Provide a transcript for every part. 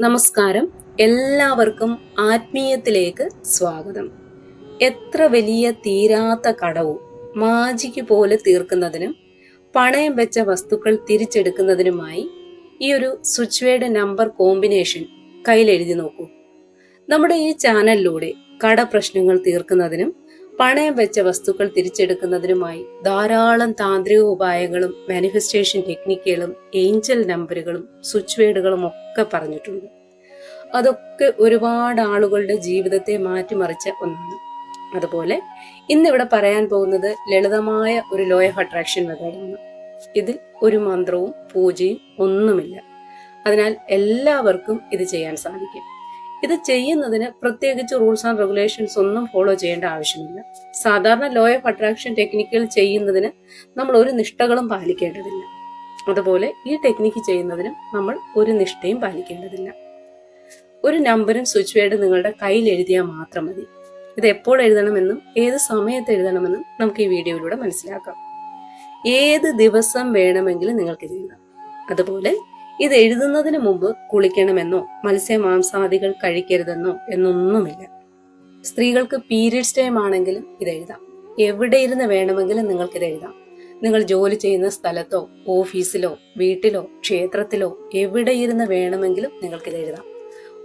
നമസ്കാരം. എല്ലാവർക്കും ആത്മീയത്തിലേക്ക് സ്വാഗതം. എത്ര വലിയ തീരാത്ത കടവും മാജിക്ക് പോലെ തീർക്കുന്നതിനും പണയം വെച്ച വസ്തുക്കൾ തിരിച്ചെടുക്കുന്നതിനുമായി ഈ ഒരു സ്വിച്ച് വേർഡ് നമ്പർ കോമ്പിനേഷൻ കയ്യിലെഴുതി നോക്കൂ. നമ്മുടെ ഈ ചാനലിലൂടെ കട പ്രശ്നങ്ങൾ തീർക്കുന്നതിനും പണയം വെച്ച വസ്തുക്കൾ തിരിച്ചെടുക്കുന്നതിനുമായി ധാരാളം താന്ത്രിക ഉപായങ്ങളും മാനിഫെസ്റ്റേഷൻ ടെക്നിക്കുകളും ഏഞ്ചൽ നമ്പറുകളും സ്വിച്ച് വേർഡുകളും ഒക്കെ പറഞ്ഞിട്ടുണ്ട്. അതൊക്കെ ഒരുപാട് ആളുകളുടെ ജീവിതത്തെ മാറ്റിമറിച്ച ഒന്നാണ്. അതുപോലെ ഇന്നിവിടെ പറയാൻ പോകുന്നത് ലളിതമായ ഒരു ലോ ഓഫ് അട്രാക്ഷൻ മെത്തേഡാണ്. ഇതിൽ ഒരു മന്ത്രവും പൂജയും ഒന്നുമില്ല. അതിനാൽ എല്ലാവർക്കും ഇത് ചെയ്യാൻ സാധിക്കും. ഇത് ചെയ്യുന്നതിന് പ്രത്യേകിച്ച് റൂൾസ് ആൻഡ് റെഗുലേഷൻസ് ഒന്നും ഫോളോ ചെയ്യേണ്ട ആവശ്യമില്ല. സാധാരണ ലോ ഓഫ് അട്രാക്ഷൻ ടെക്നിക്കുകൾ ചെയ്യുന്നതിന് നമ്മൾ ഒരു നിഷ്ഠകളും പാലിക്കേണ്ടതില്ല. അതുപോലെ ഈ ടെക്നിക്ക് ചെയ്യുന്നതിനും നമ്മൾ ഒരു നിഷ്ഠയും പാലിക്കേണ്ടതില്ല. ഒരു നമ്പറും സ്വിച്ച് വേർഡ് നിങ്ങളുടെ കയ്യിൽ എഴുതിയാൽ മാത്രം മതി. ഇത് എപ്പോൾ എഴുതണമെന്നും ഏത് സമയത്ത് എഴുതണമെന്നും നമുക്ക് ഈ വീഡിയോയിലൂടെ മനസ്സിലാക്കാം. ഏത് ദിവസം വേണമെങ്കിലും നിങ്ങൾക്ക് എഴുതാം. അതുപോലെ ഇത് എഴുതുന്നതിന് മുമ്പ് കുളിക്കണമെന്നോ മത്സ്യമാംസാദികൾ കഴിക്കരുതെന്നോ എന്നൊന്നുമില്ല. സ്ത്രീകൾക്ക് പീരിയഡ്സ് ടൈം ആണെങ്കിലും ഇത് എഴുതാം. എവിടെ ഇരുന്ന് വേണമെങ്കിലും ഇത് എഴുതാം. നിങ്ങൾ ജോലി ചെയ്യുന്ന സ്ഥലത്തോ ഓഫീസിലോ വീട്ടിലോ ക്ഷേത്രത്തിലോ എവിടെ ഇരുന്ന് വേണമെങ്കിലും ഇത് എഴുതാം.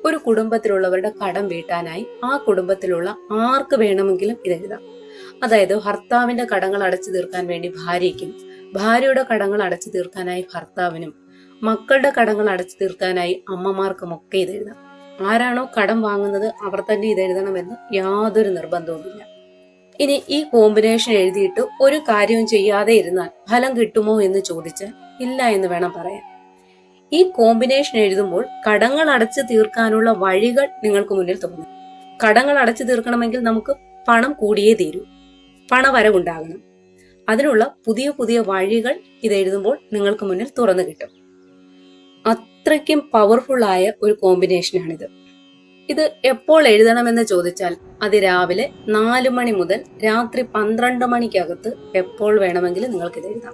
ഒരു കുടുംബത്തിലുള്ളവരുടെ കടം വീട്ടാനായി ആ കുടുംബത്തിലുള്ള ആർക്ക് വേണമെങ്കിലും ഇത് എഴുതാം. അതായത് ഭർത്താവിന്റെ കടങ്ങൾ അടച്ചു തീർക്കാൻ വേണ്ടി ഭാര്യയ്ക്കും ഭാര്യയുടെ കടങ്ങൾ അടച്ചു തീർക്കാനായി ഭർത്താവിനും മക്കളുടെ കടങ്ങൾ അടച്ചു തീർക്കാനായി അമ്മമാർക്കുമൊക്കെ ഇത് എഴുതാം ആരാണോ കടം വാങ്ങുന്നത് അവർ തന്നെ ഇത് എഴുതണമെന്ന് യാതൊരു നിർബന്ധവുമില്ല. ഇനി ഈ കോമ്പിനേഷൻ എഴുതിയിട്ട് ഒരു കാര്യവും ചെയ്യാതെ ഇരുന്നാൽ ഫലം കിട്ടുമോ എന്ന് ചോദിച്ചാൽ ഇല്ല എന്ന് വേണം പറയാൻ. ഈ കോമ്പിനേഷൻ എഴുതുമ്പോൾ കടങ്ങൾ അടച്ചു തീർക്കാനുള്ള വഴികൾ നിങ്ങൾക്ക് മുന്നിൽ തോന്നും. കടങ്ങൾ അടച്ചു തീർക്കണമെങ്കിൽ നമുക്ക് പണം കൂടിയേ തീരൂ. പണവരവുണ്ടാകണം. അതിനുള്ള പുതിയ പുതിയ വഴികൾ ഇത് എഴുതുമ്പോൾ നിങ്ങൾക്ക് മുന്നിൽ തുറന്നു കിട്ടും. അത്രയ്ക്കും പവർഫുൾ ആയ ഒരു കോമ്പിനേഷനാണിത് ഇത് എപ്പോൾ എഴുതണമെന്ന് ചോദിച്ചാൽ അത് രാവിലെ നാല് മണി മുതൽ രാത്രി പന്ത്രണ്ട് മണിക്കകത്ത് എപ്പോൾ വേണമെങ്കിലും നിങ്ങൾക്ക് ഇത് എഴുതാം.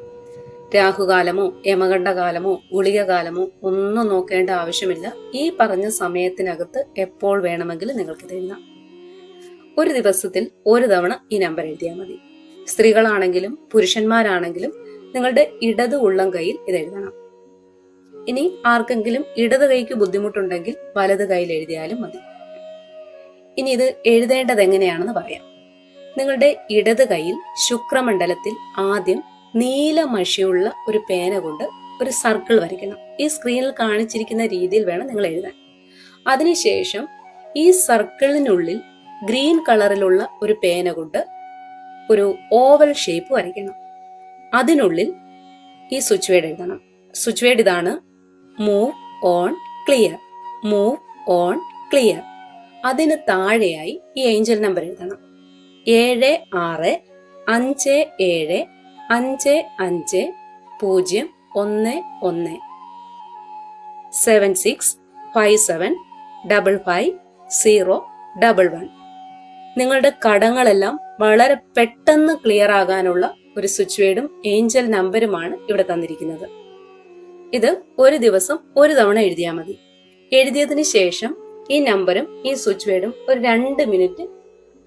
രാഹുകാലമോ യമകണ്ഠകാലമോ ഗുളികകാലമോ ഒന്നും നോക്കേണ്ട ആവശ്യമില്ല. ഈ പറഞ്ഞ സമയത്തിനകത്ത് എപ്പോൾ വേണമെങ്കിലും നിങ്ങൾക്ക് ഇത് എഴുതാം. ഒരു ദിവസത്തിൽ ഒരു തവണ ഈ നമ്പർ എഴുതിയാൽ മതി. സ്ത്രീകളാണെങ്കിലും പുരുഷന്മാരാണെങ്കിലും നിങ്ങളുടെ ഇടത് ഉള്ളം കയ്യിൽ ഇത് എഴുതണം. ഇനി ആർക്കെങ്കിലും ഇടത് കൈക്ക് ബുദ്ധിമുട്ടുണ്ടെങ്കിൽ വലത് കൈയിൽ എഴുതിയാലും മതി. ഇനി ഇത് എഴുതേണ്ടത് എങ്ങനെയാണെന്ന് പറയാം. നിങ്ങളുടെ ഇടത് കൈയിൽ ശുക്രമണ്ഡലത്തിൽ ആദ്യം നീല മഷിയുള്ള ഒരു പേന കൊണ്ട് ഒരു സർക്കിൾ വരയ്ക്കണം. ഈ സ്ക്രീനിൽ കാണിച്ചിരിക്കുന്ന രീതിയിൽ വേണം നിങ്ങൾ എഴുതാൻ. അതിനുശേഷം ഈ സർക്കിളിനുള്ളിൽ ഗ്രീൻ കളറിലുള്ള ഒരു പേന കൊണ്ട് ഒരു ഓവൽ ഷേപ്പ് വരയ്ക്കണം. അതിനുള്ളിൽ ഈ സ്വിച്ച് വേഡ് എഴുതണം. സ്വിച്ച് വേഡ് ഇതാണ് move on clear move on clear അതിന് താഴെയായി ഈ ഏഞ്ചൽ നമ്പർ എഴുതണം. ഏഴ് ആറ് അഞ്ച് ഏഴ് അഞ്ച് അഞ്ച് പൂജ്യം ഒന്ന് ഒന്ന്. Seven six five seven double five zero double one നിങ്ങളുടെ കടങ്ങളെല്ലാം വളരെ പെട്ടെന്ന് ക്ലിയർ ആകാനുള്ള ഒരു സ്വിച്ച് വേർഡും ഏഞ്ചൽ നമ്പരുമാണ് ഇവിടെ തന്നിരിക്കുന്നത്. ഇത് ഒരു ദിവസം ഒരു തവണ എഴുതിയാൽ മതി. എഴുതിയതിന് ശേഷം ഈ നമ്പറും ഈ സ്വിച്ച് വേർഡും ഒരു രണ്ട് മിനിറ്റ്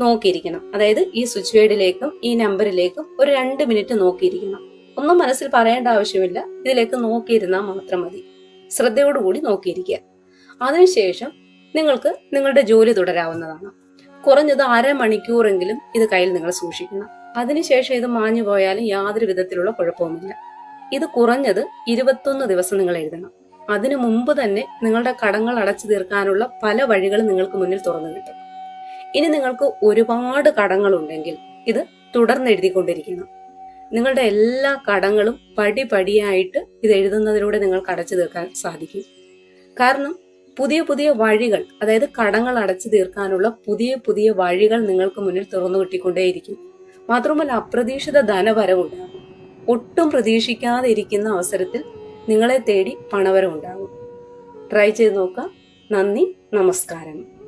നോക്കിയിരിക്കണം. അതായത് ഈ സ്വിച്ച് വേർഡിലേക്കും ഈ നമ്പറിലേക്കും ഒരു രണ്ട് മിനിറ്റ് നോക്കിയിരിക്കണം. ഒന്നും മനസ്സിൽ പറയേണ്ട ആവശ്യമില്ല. ഇതിലേക്ക് നോക്കിയിരുന്നാൽ മാത്രം മതി. ശ്രദ്ധയോടുകൂടി നോക്കിയിരിക്കുക. അതിനുശേഷം നിങ്ങൾക്ക് നിങ്ങളുടെ ജോലി തുടരാവുന്നതാണ്. കുറഞ്ഞത് അരമണിക്കൂറെങ്കിലും ഇത് കയ്യിൽ നിങ്ങൾ സൂക്ഷിക്കണം. അതിനുശേഷം ഇത് മാഞ്ഞു പോയാലും യാതൊരു വിധത്തിലുള്ള കുഴപ്പവുമില്ല. ഇത് കുറഞ്ഞത് ഇരുപത്തൊന്ന് ദിവസം നിങ്ങൾ എഴുതണം. അതിനു മുമ്പ് തന്നെ നിങ്ങളുടെ കടങ്ങൾ അടച്ചു തീർക്കാനുള്ള പല വഴികളും നിങ്ങൾക്ക് മുന്നിൽ തുറന്നു കിട്ടും. ഇനി നിങ്ങൾക്ക് ഒരുപാട് കടങ്ങളുണ്ടെങ്കിൽ ഇത് തുടർന്ന് എഴുതിക്കൊണ്ടിരിക്കണം. നിങ്ങളുടെ എല്ലാ കടങ്ങളും പടി പടിയായിട്ട് ഇത് എഴുതുന്നതിലൂടെ നിങ്ങൾക്ക് അടച്ചു തീർക്കാൻ സാധിക്കും. കാരണം പുതിയ പുതിയ വഴികൾ അതായത് കടങ്ങൾ അടച്ചു തീർക്കാനുള്ള പുതിയ പുതിയ വഴികൾ നിങ്ങൾക്ക് മുന്നിൽ തുറന്നു കിട്ടിക്കൊണ്ടേയിരിക്കും. മാത്രമല്ല അപ്രതീക്ഷിത ധനവരവുണ്ടാകും. ഒട്ടും പ്രതീക്ഷിക്കാതെ ഇരിക്കുന്ന അവസരത്തിൽ നിങ്ങളെ തേടി പണവരവുണ്ടാകും. ട്രൈ ചെയ്ത് നോക്കാം നന്ദി നമസ്കാരം.